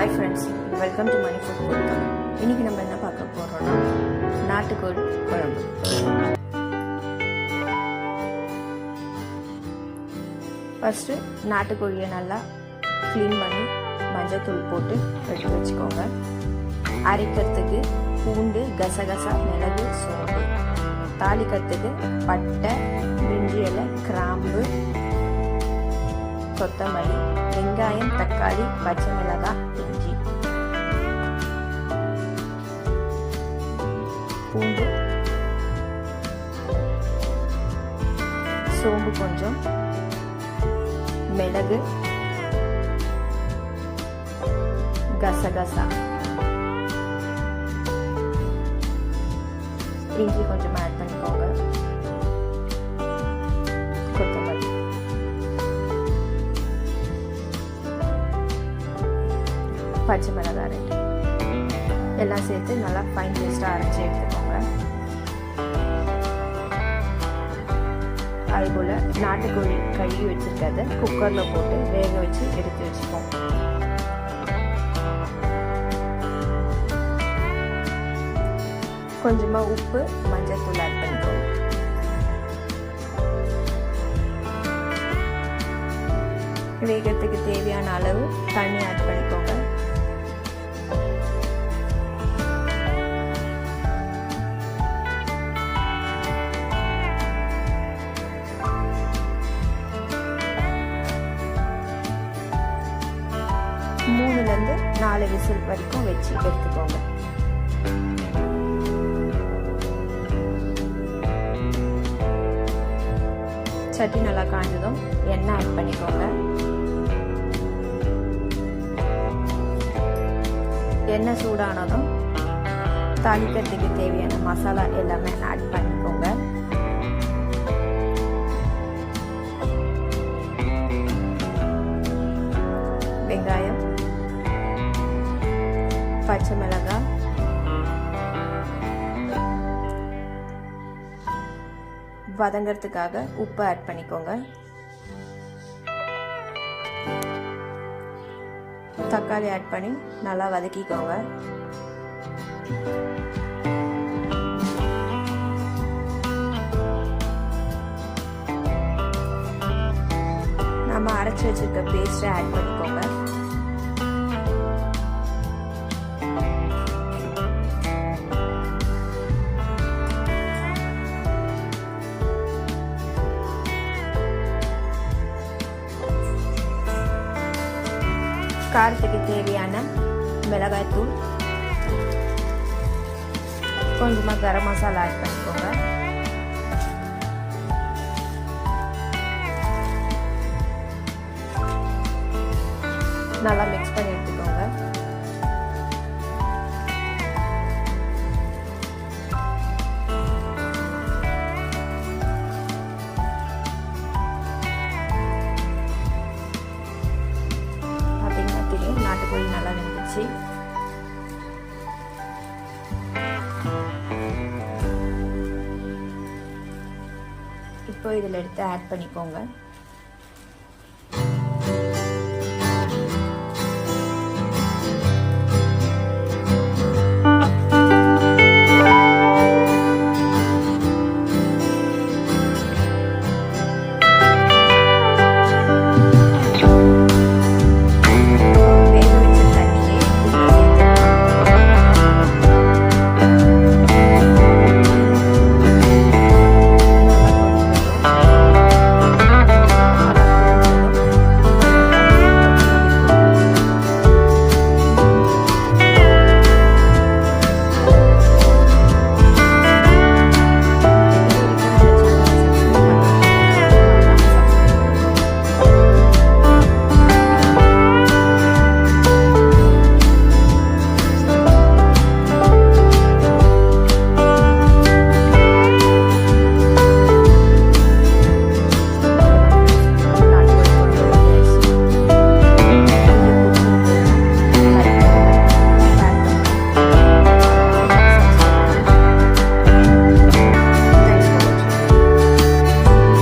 Hi friends welcome to Mani food குடும்பம் இன்னைக்கு நம்ம என்ன பார்க்க போகிறோம்னா நாட்டுக்கோழி குழம்பு. ஃபஸ்ட்டு நாட்டுக்கோழியை நல்லா க்ளீன் பண்ணி மஞ்சத்தூள் போட்டு எடுத்து வச்சுக்கோங்க. அரைக்கிறதுக்கு பூண்டு கசகசா மிளகு சோம்பு. தாளிக்கிறதுக்கு பட்டை மிஞ்சி இலை கிராம்பு கொத்தமல்லி வெங்காயம் தக்காளி பச்சை மிளகாய் பூண்டு சோம்பு கொஞ்சம். மிளகு. கசகசா. இஞ்சி கொஞ்சம் ஆட் பண்ணிக்கோங்க. கொத்தமல்லி. பச்சை மிளகாய் ரெண்டு. எல்லாம் சேர்த்து நல்லா ஃபைன் பேஸ்ட்டாக அரைச்சி போல் நாட்டுக்கோழி கழுவி வச்சுருக்கிறத குக்கரில் போட்டு வேக வச்சு எடுத்து வச்சுப்போம். கொஞ்சமாக உப்பு மஞ்சள் தூள் ஆட் பண்ணிக்கோங்க. வேகத்துக்கு தேவையான அளவு தண்ணி ஆட் பண்ணிக்கோங்க. வந்து நாலு விசில் வரைக்கும் வச்சு எடுத்துக்கோங்க. சட்டி நல்லா காய்ஞ்சதும் எண்ணெய் ஆட் பண்ணிக்கோங்க. எண்ணெய் சூடானதும் தாளிக்கிறதுக்கு தேவையான மசாலா எல்லாமே ஆட் பண்ணி பச்சை மிளகாய் வதங்கிறதுக்காக உப்பு ஆட் பண்ணிக்கோங்க. தக்காளி ஆட் பண்ணி நல்லா வதக்கிக்கோங்க. நம்ம அரைச்சி வச்சிருக்க பேஸ்ட்டை ஆட் பண்ணிக்கோங்க. காரத்துக்கு தேவையான மிளகாய்த்தூள் கொஞ்சமாக கரம் மசாலா ஆட் பண்ணிக்கோங்க நல்லா மிக்ஸ் பண்ணி இப்போ இதில் எடுத்து ஆட் பண்ணிக்கோங்க.